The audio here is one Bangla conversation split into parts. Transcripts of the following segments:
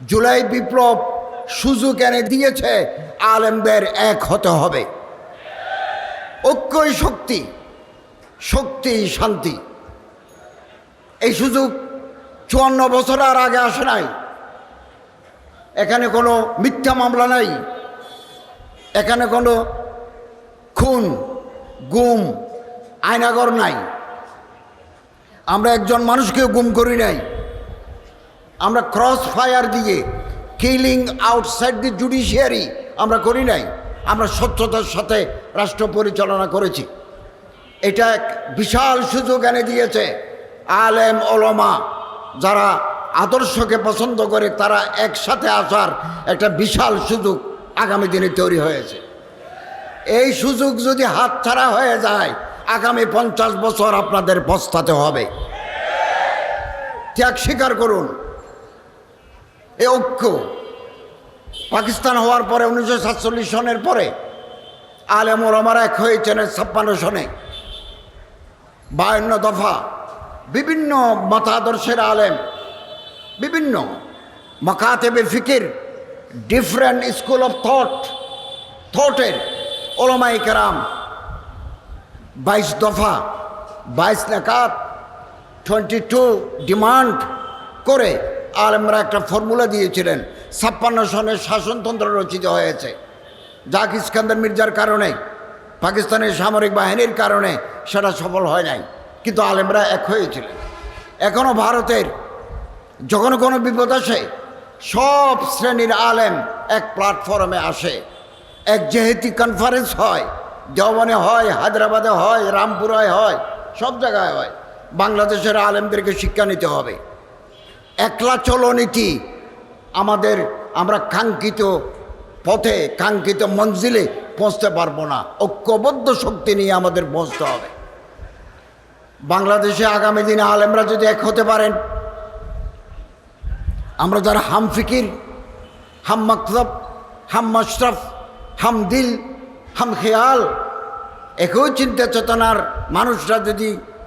জুলাই বিপ্লব সুযোগ এনে দিয়েছে, আলেমদের এক হতে হবে। ঐক্যই শক্তি শক্তি শান্তি। এই সুযোগ চুয়ান্ন বছর আর আগে আসে নাই। এখানে কোনো মিথ্যা মামলা নাই। এখানে কোনো খুন, গুম আয়নাগর নাই। আমরা একজন মানুষকে গুম করি নাই। আমরা ক্রস ফায়ার দিয়ে কিলিং আউটসাইড দি জুডিশিয়ারি আমরা করি নাই। আমরা স্বচ্ছতার সাথে রাষ্ট্র পরিচালনা করেছি। এটা এক বিশাল সুযোগ এনে দিয়েছে আলেম ওলমা যারা আদর্শকে পছন্দ করে তারা একসাথে আসার একটা বিশাল সুযোগ আগামী দিনে তৈরি হয়েছে। এই সুযোগ যদি হাতছাড়া হয়ে যায়, আগামী পঞ্চাশ বছর আপনাদের পস্তাতে হবে। ত্যাগ স্বীকার করুন। এ ঐক্য। পাকিস্তান হওয়ার পরে উনিশশো সাতচল্লিশ সনের পরে আলেম ওরমার এক হয়েছেন ছাপ্পান্ন সনে। বায়ান্ন দফা বিভিন্ন মতাদর্শের আলেম, বিভিন্ন মকাতেবে ফিকির ডিফারেন্ট স্কুল অফ থট থটের ওলমাই কেরাম। বাইশ দফা, বাইশ নাকাত টোয়েন্টি টু ডিমান্ড করে আলেমরা একটা ফর্মুলা দিয়েছিলেন, ছাপ্পান্ন সনের শাসনতন্ত্র রচিত হয়েছে। জাক ইস্কান্দার মির্জার কারণে, পাকিস্তানের সামরিক বাহিনীর কারণে সেটা সফল হয় নাই, কিন্তু আলেমরা এক হয়েছিলেন। এখনও ভারতের যখন কোনো বিপদ আসে, সব শ্রেণির আলেম এক প্ল্যাটফর্মে আসে। এক যেহেতু কনফারেন্স হয় দেওয়ানে হয়, হায়দ্রাবাদে হয়, রামপুরায় হয়, সব জায়গায় হয়। বাংলাদেশের আলেমদেরকে শিক্ষা নিতে হবে। একলা চলনীতি। আমাদের আমরা কাঙ্ক্ষিত পথে, কাঙ্ক্ষিত মঞ্জিলে পৌঁছতে পারব না। ঐক্যবদ্ধ শক্তি নিয়ে আমাদের পৌঁছতে হবে। বাংলাদেশে আগামী দিনে আলেমরা যদি এক হতে পারেন, আমরা যারা হাম ফিকির, হাম মকতব হাম মশরফ, হাম দিল, হাম খেয়াল, একই চিন্তা চেতনার মানুষরা যদি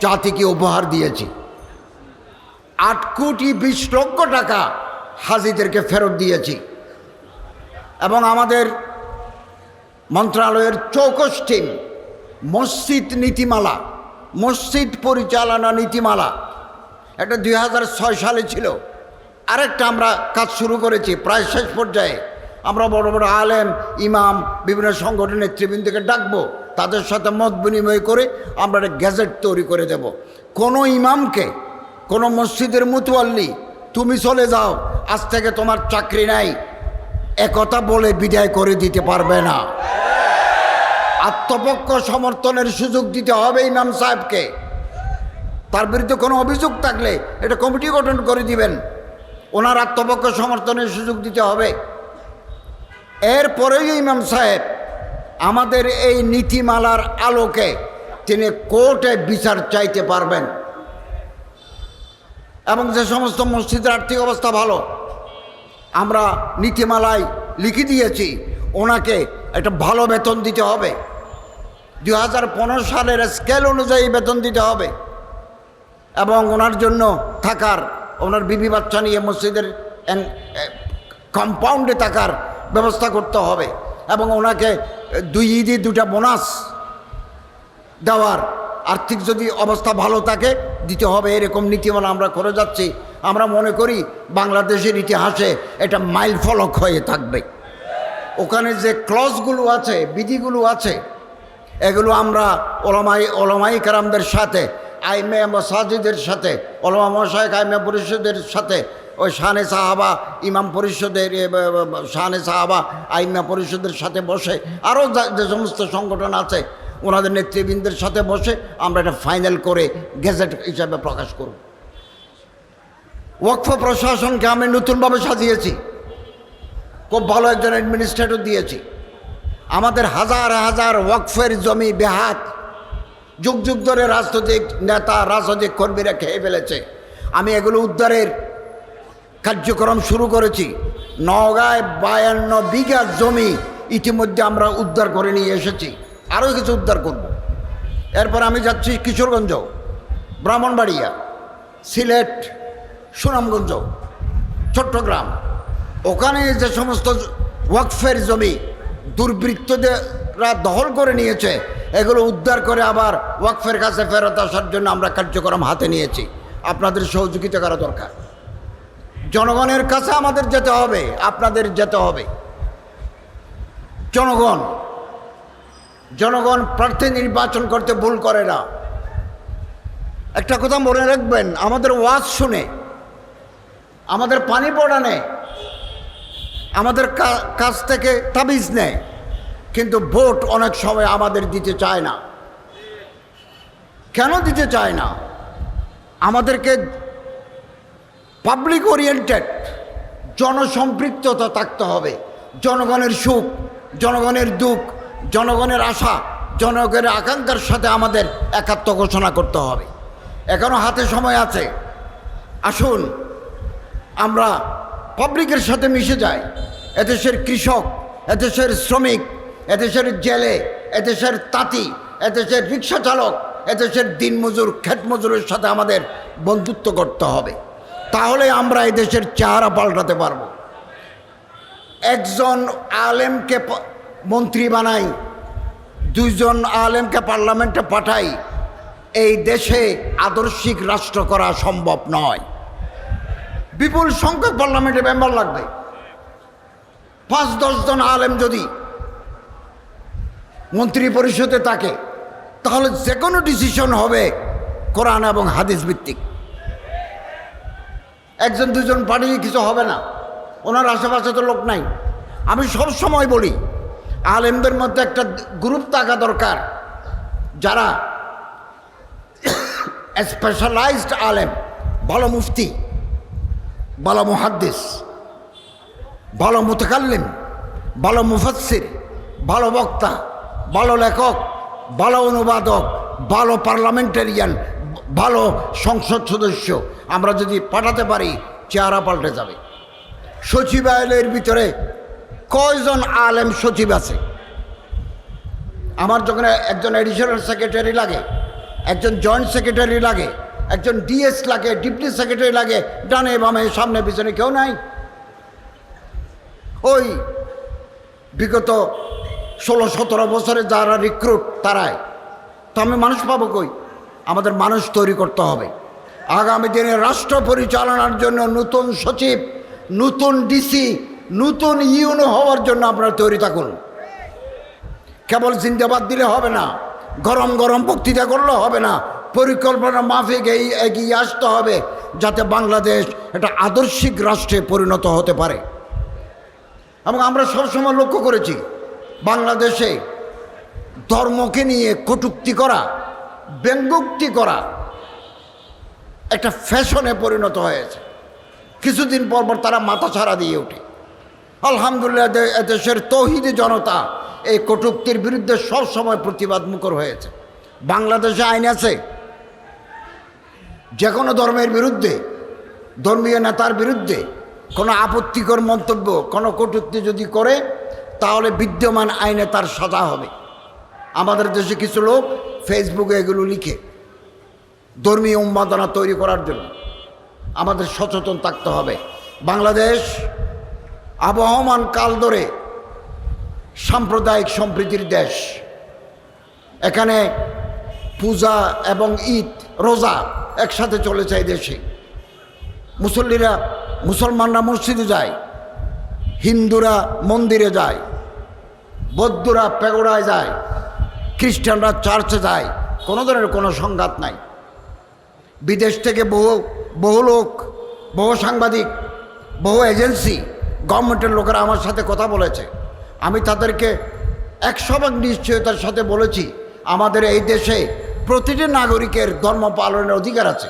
জাতিকে উপহার দিয়েছি। আট কোটি বিশ লক্ষ টাকা হাজিদেরকে ফেরত দিয়েছি। এবং আমাদের মন্ত্রণালয়ের চৌকস টিম, মসজিদ নীতিমালা, মসজিদ পরিচালনা নীতিমালা, এটা দুই হাজার ছয় সালে ছিল। আরেকটা আমরা কাজ শুরু করেছি, প্রায় শেষ পর্যায়ে। আমরা বড় বড় আলেম, ইমাম, বিভিন্ন সংগঠনের নেতৃবৃন্দকে ডাকবো। তাদের সাথে মত বিনিময় করে আমরা একটা গ্যাজেট তৈরি করে দেব। কোনো ইমামকে, কোনো মসজিদের মুতুয়াল্লি তুমি চলে যাও, আজ থেকে তোমার চাকরি নাই। একথা বলে বিদায় করে দিতে পারবে না। আত্মপক্ষ সমর্থনের সুযোগ দিতে হবে ইমাম সাহেবকে। তার বিরুদ্ধে কোনো অভিযোগ থাকলে এটা কমিটি গঠন করে দিবেন। ওনার আত্মপক্ষ সমর্থনের সুযোগ দিতে হবে। এরপরেই ইমাম সাহেব আমাদের এই নীতিমালার আলোকে তিনি কোর্টে বিচার চাইতে পারবেন। এবং যে সমস্ত মসজিদের আর্থিক অবস্থা ভালো, আমরা নীতিমালায় লিখে দিয়েছি, ওনাকে একটা ভালো বেতন দিতে হবে। দু হাজার পনেরো সালের স্কেল অনুযায়ী বেতন দিতে হবে। এবং ওনার জন্য থাকার, ওনার বিবি বাচ্চা নিয়ে মসজিদের কম্পাউন্ডে থাকার ব্যবস্থা করতে হবে। এবং ওনাকে দুই ঈদে দুটা বোনাস দেওয়ার আর্থিক যদি অবস্থা ভালো থাকে, দিতে হবে এরকম নীতিমালা আমরা করে যাচ্ছি। আমরা মনে করি বাংলাদেশের ইতিহাসে এটা মাইল ফলক হয়ে থাকবে। ওখানে যে ক্লজগুলো আছে, বিধিগুলো আছে, এগুলো আমরা ওলামাই ওলামাই কারামদের সাথে, আইমে মসাজিদের সাথে, ওলামা মশাইক আইমে পরিষদের সাথে ওই শানে সাহাবা ইমাম পরিষদের শানে সাহাবা আইমা পরিষদের সাথে বসে আরও যে সমস্ত সংগঠন আছে, ওনাদের নেতৃবৃন্দের সাথে বসে আমরা এটা ফাইনাল করে গেজেট হিসাবে প্রকাশ করব। ওয়াকফ প্রশাসনকে আমি নতুনভাবে সাজিয়েছি। খুব ভালো একজন অ্যাডমিনিস্ট্রেটর দিয়েছি। আমাদের হাজার হাজার ওয়াকফের জমি বেহাত, যুগ যুগ ধরে রাজনৈতিক নেতা, রাজনৈতিক কর্মীরা খেয়ে ফেলেছে। আমি এগুলো উদ্ধারের কার্যক্রম শুরু করেছি। নগাঁয় বায়ান্ন বিঘা জমি ইতিমধ্যে আমরা উদ্ধার করে নিয়ে এসেছি। আরও কিছু উদ্ধার করব। এরপর আমি যাচ্ছি কিশোরগঞ্জ, ব্রাহ্মণবাড়িয়া, সিলেট, সুনামগঞ্জ, চট্টগ্রাম। ওখানে যে সমস্ত ওয়াকফের জমি দুর্বৃত্তরা দখল করে নিয়েছে, এগুলো উদ্ধার করে আবার ওয়াকফের কাছে ফেরত আসার জন্য আমরা কার্যক্রম হাতে নিয়েছি। আপনাদের সহযোগিতা করা দরকার। জনগণের কাছে আমাদের যেতে হবে, আপনাদের যেতে হবে। জনগণ জনগণ প্রার্থী নির্বাচন করতে ভুল করে না। একটা কথা মনে রাখবেন, আমাদের ওয়াজ শুনে, আমাদের পানি পড়া নেয় আমাদের কাছ থেকে তাবিজ নেয়, কিন্তু ভোট অনেক সময় আমাদের দিতে চায় না। কেন দিতে চায় না? আমাদেরকে পাবলিক ওরিয়েন্টেড জনসম্পৃক্ততা থাকতে হবে, জনগণের সুখ, জনগণের দুঃখ, জনগণের আশা, জনগণের আকাঙ্ক্ষার সাথে আমাদের একাত্ম ঘোষণা করতে হবে। এখনও হাতে সময় আছে। আসুন, আমরা পাবলিকের সাথে মিশে যাই। এদেশের কৃষক, এদেশের শ্রমিক, এদেশের জেলে, এদেশের তাঁতি, এদেশের রিক্সা চালক, এদেশের দিনমজুর ক্ষেত মজুরের সাথে আমাদের বন্ধুত্ব করতে হবে। তাহলে আমরা এই দেশের চেহারা পাল্টাতে পারব। একজন আলেমকে মন্ত্রী বানাই, দুইজন আলেমকে পার্লামেন্টে পাঠাই, এই দেশে আদর্শিক রাষ্ট্র করা সম্ভব নয়। বিপুল সংখ্যক পার্লামেন্টে মেম্বার লাগবে। পাঁচ দশজন আলেম যদি মন্ত্রী পরিষদে থাকে, তাহলে যে কোনো ডিসিশন হবে কোরআন এবং হাদিস ভিত্তিক। একজন দুজন পাঠিয়ে কিছু হবে না। ওনার আশেপাশে তো লোক নাই। আমি সব সময় বলি, আলেমদের মধ্যে একটা গ্রুপ থাকা দরকার। যারা স্পেশালাইজড আলেম, ভালো মুফতি, ভালো মুহাদ্দিস, ভালো মুতকাল্লিম, ভালো মুফাসির ভালো বক্তা, ভালো লেখক, ভালো অনুবাদক, ভালো পার্লামেন্টারিয়ান ভালো সংসদ সদস্য, আমরা যদি পাঠাতে পারি, চেহারা পাল্টে যাবে। সচিবালয়ের ভিতরে কয়জন আলেম সচিব আছে? আমার যখন একজন এডিশনাল সেক্রেটারি লাগে, একজন জয়েন্ট সেক্রেটারি লাগে, একজন ডিএস লাগে ডিপটি সেক্রেটারি লাগে, ডানে বামে, সামনে পিছনে কেউ নাই। ওই বিগত ষোলো সতেরো বছরে যারা রিক্রুট তারাই। তো আমি মানুষ পাবো কই? আমাদের মানুষ তৈরি করতে হবে। আগামী দিনে রাষ্ট্র পরিচালনার জন্য নতুন সচিব, নতুন ডিসি নতুন ইউনো হওয়ার জন্য আপনারা তৈরি থাকুন। কেবল জিন্দাবাদ দিলে হবে না, গরম গরম বক্তৃতা করলে হবে না, পরিকল্পনা মাফিক এই এগিয়ে আসতে হবে যাতে বাংলাদেশ একটা আদর্শিক রাষ্ট্রে পরিণত হতে পারে। এবং আমরা সবসময় লক্ষ্য করেছি, বাংলাদেশে ধর্মকে নিয়ে কটুক্তি করা ব্যঙ্গোক্তি করা একটা ফ্যাশনে পরিণত হয়েছে। কিছুদিন পর পর তারা মাথা ছাড়া দিয়ে ওঠে। আলহামদুলিল্লাহ দে- এদেশের তৌহিদি জনতা এই কটুক্তির বিরুদ্ধে সব সময় প্রতিবাদ মুখর হয়েছে। বাংলাদেশে আইন আছে। যে কোনো ধর্মের বিরুদ্ধে, ধর্মীয় নেতার বিরুদ্ধে কোনো আপত্তিকর মন্তব্য, কোনো কটূক্তি যদি করে, তাহলে বিদ্যমান আইনে তার সাজা হবে। আমাদের দেশে কিছু লোক ফেসবুকে এগুলো লিখে ধর্মীয় উন্মাদনা তৈরি করার জন্য আমাদের সচেতন থাকতে হবে। বাংলাদেশ আবহমান কাল ধরে সাম্প্রদায়িক সম্প্রীতির দেশ। এখানে পূজা এবং ঈদ, রোজা একসাথে চলেছে এই দেশে। মুসল্লিরা, মুসলমানরা মসজিদে যায়, হিন্দুরা মন্দিরে যায়, বৌদ্ধরা পেগোড়ায় যায় খ্রিস্টানরা চার্চে যায়, কোনো ধরনের কোনো সংঘাত নাই। বিদেশ থেকে বহু বহু লোক, বহু সাংবাদিক, বহু এজেন্সি, গভর্নমেন্টের লোকেরা আমার সাথে কথা বলেছে। আমি তাদেরকে একশো ভাগ নিশ্চয়তার সাথে বলেছি, আমাদের এই দেশে প্রতিটি নাগরিকের ধর্ম পালনের অধিকার আছে।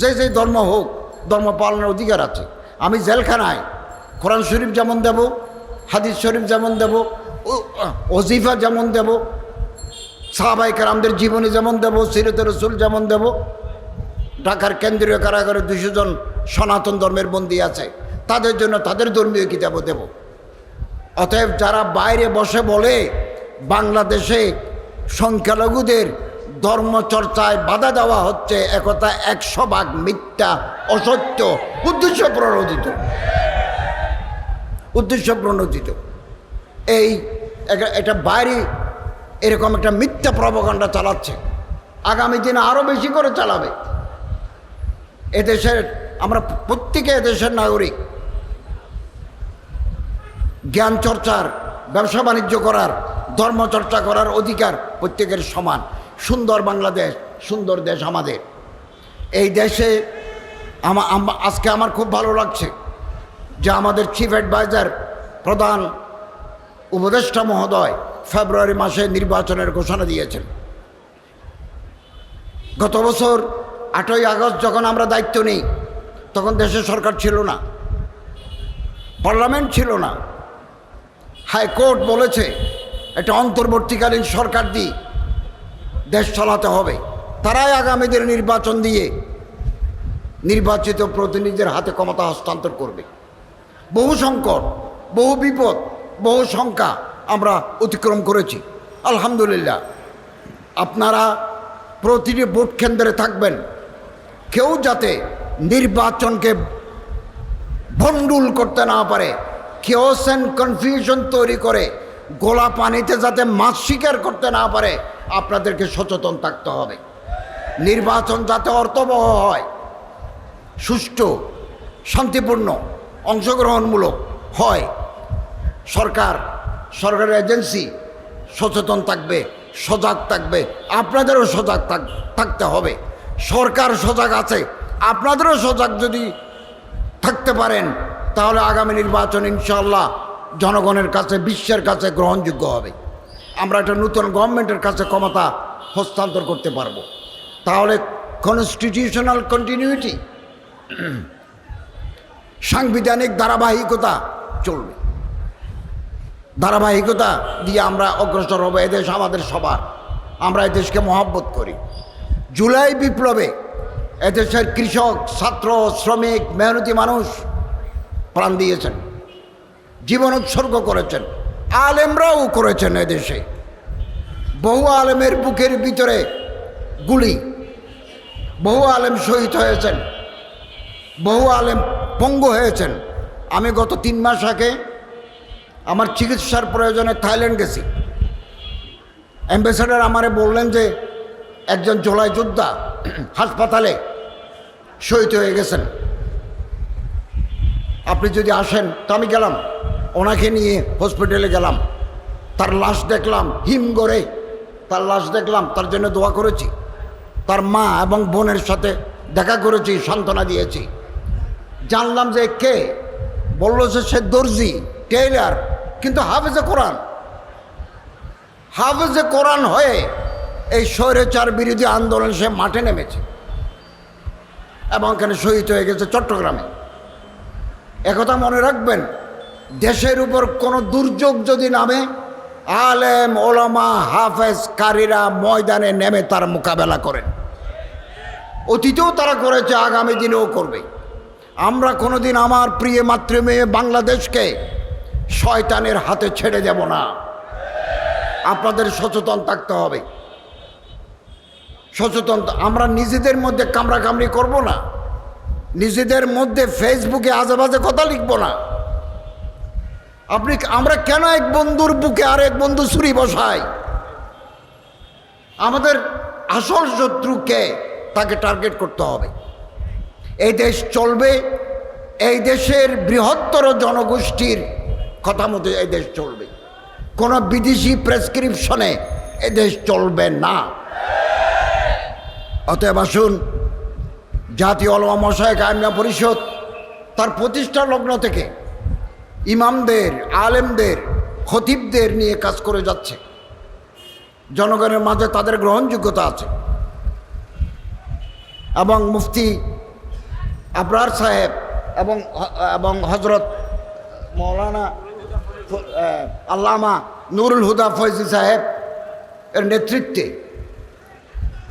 যে যে ধর্ম হোক, ধর্ম পালনের অধিকার আছে। আমি জেলখানায় কোরআন শরীফ যেমন দেব, হাদিস শরীফ যেমন দেব ওজিফা যেমন দেব সাহাবাইকার আমাদের জীবনী যেমন দেব, সিরত রসুল যেমন দেব, ঢাকার কেন্দ্রীয় কারাগারে দুশো জন সনাতন ধর্মের বন্দী আছে, তাদের জন্য তাদের ধর্মীয় কিতাবও দেব। অতএব যারা বাইরে বসে বলে, বাংলাদেশে সংখ্যালঘুদের ধর্মচর্চায় বাধা দেওয়া হচ্ছে, একথা একশো ভাগ মিথ্যা, অসত্য, উদ্দেশ্য প্রণোদিত। উদ্দেশ্য প্রণোদিত। এই এটা- বাইরে এরকম একটা মিথ্যা প্রবকাণ্ডা চালাচ্ছে। আগামী দিনে আরও বেশি করে চালাবে। এদেশের, আমরা প্রত্যেকে এদেশের নাগরিক। জ্ঞান চর্চার, ব্যবসা বাণিজ্য করার ধর্মচর্চা করার অধিকার প্রত্যেকের সমান। সুন্দর বাংলাদেশ, সুন্দর দেশ আমাদের। এই দেশে আজকে আমার খুব ভালো লাগছে যে আমাদের চিফ অ্যাডভাইজার প্রধান উপদেষ্টা মহোদয় ফেব্রুয়ারি মাসে নির্বাচনের ঘোষণা দিয়েছেন। গত বছর আটই আগস্ট যখন আমরা দায়িত্ব নিই, তখন দেশের সরকার ছিল না। পার্লামেন্ট ছিল না। হাইকোর্ট বলেছে, একটা অন্তর্বর্তীকালীন সরকার দিয়ে দেশ চালাতে হবে। তারাই আগামীদের নির্বাচন দিয়ে নির্বাচিত প্রতিনিধিদের হাতে ক্ষমতা হস্তান্তর করবে। বহু সংকট, বহু বিপদ, বহু শঙ্কা আমরা অতিক্রম করেছি। আলহামদুলিল্লাহ। আপনারা প্রতিটি ভোট কেন্দ্রে থাকবেন। কেউ যাতে নির্বাচনকে ভণ্ডুল করতে না পারে কেওস অ্যান্ড কনফিউশন তৈরি করে, গোলা পানিতে যাতে মাছ শিকার করতে না পারে, আপনাদেরকে সচেতন থাকতে হবে। নির্বাচন যাতে অর্থবহ হয়, সুষ্ঠু, শান্তিপূর্ণ, অংশগ্রহণমূলক হয়, সরকার সরকারের এজেন্সি সচেতন থাকবে, সজাগ থাকবে, আপনাদেরও সজাগ থাক- থাকতে হবে। সরকার সজাগ আছে, আপনাদেরও সজাগ যদি থাকতে পারেন, তাহলে আগামী নির্বাচন ইনশাল্লাহ জনগণের কাছে, বিশ্বের কাছে গ্রহণযোগ্য হবে। আমরা একটা নতুন গভর্নমেন্টের কাছে ক্ষমতা হস্তান্তর করতে পারব। তাহলে কনস্টিটিউশনাল কন্টিনিউটি সাংবিধানিক ধারাবাহিকতা চলবে। ধারাবাহিকতা দিয়ে আমরা অগ্রসর হব। এদেশ আমাদের সবার। আমরা এদেশকে মহব্বত করি। জুলাই বিপ্লবে এদেশের কৃষক, ছাত্র, শ্রমিক, মেহনতি মানুষ প্রাণ দিয়েছেন। জীবন উৎসর্গ করেছেন। আলেমরাও করেছেন এদেশে বহু আলেমের বুকের ভিতরে গুলি। বহু আলেম শহীদ হয়েছেন। বহু আলেম পঙ্গু হয়েছেন। আমি গত তিন মাস আগে আমার চিকিৎসার প্রয়োজনে থাইল্যান্ড গেছি। অ্যাম্বাসেডার আমারে বললেন যে, একজন জোলাই যোদ্ধা হাসপাতালে শহীদ হয়ে গেছেন। আপনি যদি আসেন, তো আমি গেলাম। ওনাকে নিয়ে হসপিটালে গেলাম। তার লাশ দেখলাম, হিম গড়ে। তার লাশ দেখলাম, তার জন্য দোয়া করেছি। তার মা এবং বোনের সাথে দেখা করেছি, সান্ত্বনা দিয়েছি। জানলাম যে কে? বলল যে সে দর্জি, টেইলার। কিন্তু হাফেজে কোরআন হাফেজে কোরআন হয়ে এই স্বৈরাচার বিরোধী আন্দোলন সে মাঠে নেমেছে। এবং এখানে শহীদ হয়ে গেছে চট্টগ্রামে। একথা মনে রাখবেন, দেশের উপর কোনো দুর্যোগ যদি নামে, আলেম, ওলামা হাফেজ কারীরা ময়দানে নেমে তার মোকাবেলা করেন। অতীতেও তারা করেছে, আগামী দিনেও করবে। আমরা কোনোদিন আমার প্রিয় মাতৃমেয়ে বাংলাদেশকে শয়তানের হাতে ছেড়ে দেব না। আপনাদের সচেতন থাকতে হবে। সচেতন আমরা নিজেদের মধ্যে কামড়াকামড়ি করব না। নিজেদের মধ্যে ফেসবুকে আজে বাজে কথা লিখব না। আপনি আমরা কেন এক বন্ধুর বুকে আর এক বন্ধু ছুরি বসাই? আমাদের আসল শত্রুকে তাকে টার্গেট করতে হবে। এই দেশ চলবে। এই দেশের বৃহত্তর জনগোষ্ঠীর কথা মতো এই দেশ চলবে। কোনো বিদেশি প্রেসক্রিপশনে এ দেশ চলবে না। অতএব আসুন, জাতীয় অলমা মশায়ক আইনা পরিষদ, তার প্রতিষ্ঠা লগ্ন থেকে ইমামদের, আলেমদের, খতিবদের নিয়ে কাজ করে যাচ্ছে। জনগণের মাঝে তাদের গ্রহণযোগ্যতা আছে। এবং মুফতি আবরার সাহেব এবং এবং হজরত মৌলানা আল্লামা নুরুল হুদা ফয়জি সাহেব এর নেতৃত্বে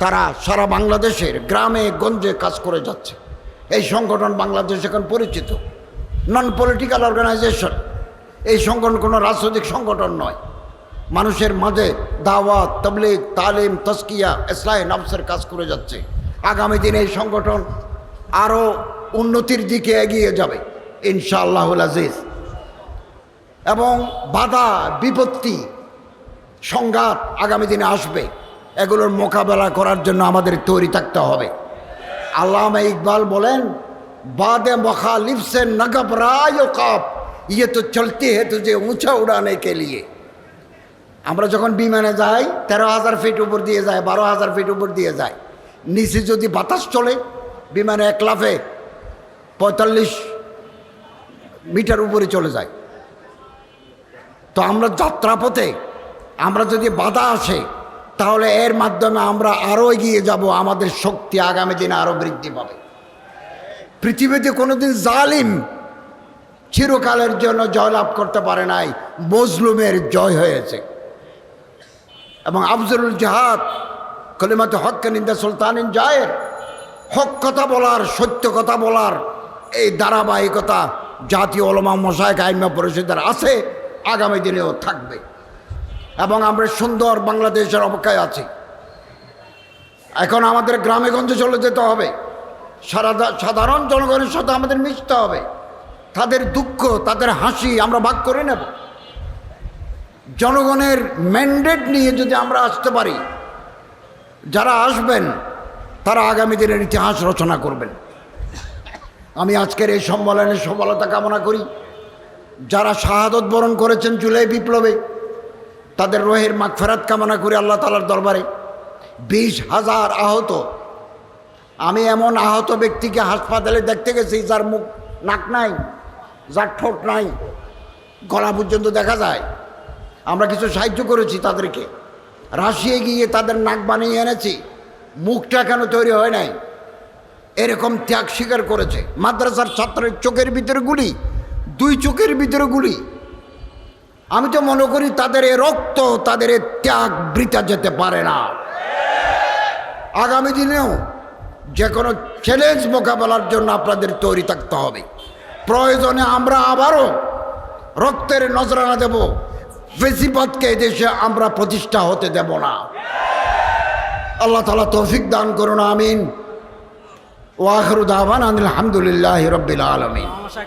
তারা সারা বাংলাদেশের গ্রামে, গঞ্জে কাজ করে যাচ্ছে। এই সংগঠন বাংলাদেশ এখন পরিচিত। নন পলিটিক্যাল অর্গানাইজেশন এই সংগঠন কোনো রাজনৈতিক সংগঠন নয়। মানুষের মাঝে দাওয়াত, তবলিগ, তালিম তস্কিয়া ইসলাহ নফসের কাজ করে যাচ্ছে। আগামী দিনে এই সংগঠন আরও উন্নতির দিকে এগিয়ে যাবে। ইনশাআল্লাহুল আজিজ। এবং বাধা, বিপত্তি, সংঘাত আগামী দিনে আসবে। এগুলোর মোকাবেলা করার জন্য আমাদের তৈরি থাকতে হবে। আল্লামা ইকবাল বলেন, বাদে মখা লিপসে নগবরায় কাপ ইয়ে তো চলতি হে তুঝে উঁচা উড়ানে কে লিয়ে। আমরা যখন বিমানে যাই, তেরো হাজার ফিট উপর দিয়ে যায়, বারো হাজার ফিট উপর দিয়ে যায়। নিচে যদি বাতাস চলে, বিমানে এক লাফে পঁয়তাল্লিশ মিটার উপরে চলে যায়। তো আমরা যাত্রাপথে, আমরা যদি বাধা আসে, তাহলে এর মাধ্যমে আমরা আরও এগিয়ে যাব, আমাদের শক্তি আগামী দিনে আরও বৃদ্ধি পাবে। পৃথিবীতে কোনোদিন জালিম চিরকালের জন্য জয়লাভ করতে পারে নাই, মজলুমের জয় হয়েছে। এবং আফজলুল জাহাদ, কলিমাতে হক নিন্দা সুলতানিন জায়ের, হক কথা বলার, সত্য কথা বলার এই ধারাবাহিকতা জাতীয় ওলমা মশাইক আইমা পরিষদের আছে। আগামী দিনেও থাকবে। এবং আমরা সুন্দর বাংলাদেশের অপেক্ষায় আছি। এখন আমাদের গ্রামে গঞ্জে চলে যেতে হবে। সারা সাধারণ জনগণের সাথে আমাদের মিশতে হবে। তাদের দুঃখ, তাদের হাসি আমরা ভাগ করে নেব। জনগণের ম্যান্ডেট নিয়ে যদি আমরা আসতে পারি, যারা আসবেন, তারা আগামী দিনের ইতিহাস রচনা করবেন। আমি আজকের এই সম্মেলনের সফলতা কামনা করি। যারা শাহাদত বরণ করেছেন জুলাই বিপ্লবে, তাদের রোহের মাগফেরাত কামনা করি আল্লাহ তালার দরবারে। বিশ হাজার আহত। আমি এমন আহত ব্যক্তিকে হাসপাতালে দেখতে গেছি যার মুখ নাক নাই, যার ঠোঁট নাই, গলা পর্যন্ত দেখা যায়। আমরা কিছু সাহায্য করেছি তাদেরকে। রাশিয়ে গিয়ে তাদের নাক বানিয়ে এনেছি। মুখটা কেন তৈরি হয় নাই? এরকম ত্যাগ স্বীকার করেছে। মাদ্রাসার ছাত্রের চোখের ভিতরে গুলি। দুই চোখের ভিতরে গুলি। আমি তো মনে করি তাদের এ রক্ত, তাদের এ ত্যাগ বৃতা যেতে পারে না। আগামী দিনেও যে কোনো চ্যালেঞ্জ মোকাবেলার জন্য আপনাদের তৈরি থাকতে হবে। প্রয়োজনে আমরা আবারও রক্তের নজরানা দেব। ফেসিপাতকে দেশে আমরা প্রতিষ্ঠা হতে দেব না। আল্লাহ তালা তৌফিক দান করুন, আমিন। ওয়াখরুদ আহবান আলহামদুলিল্লাহ রবিল আলমিন।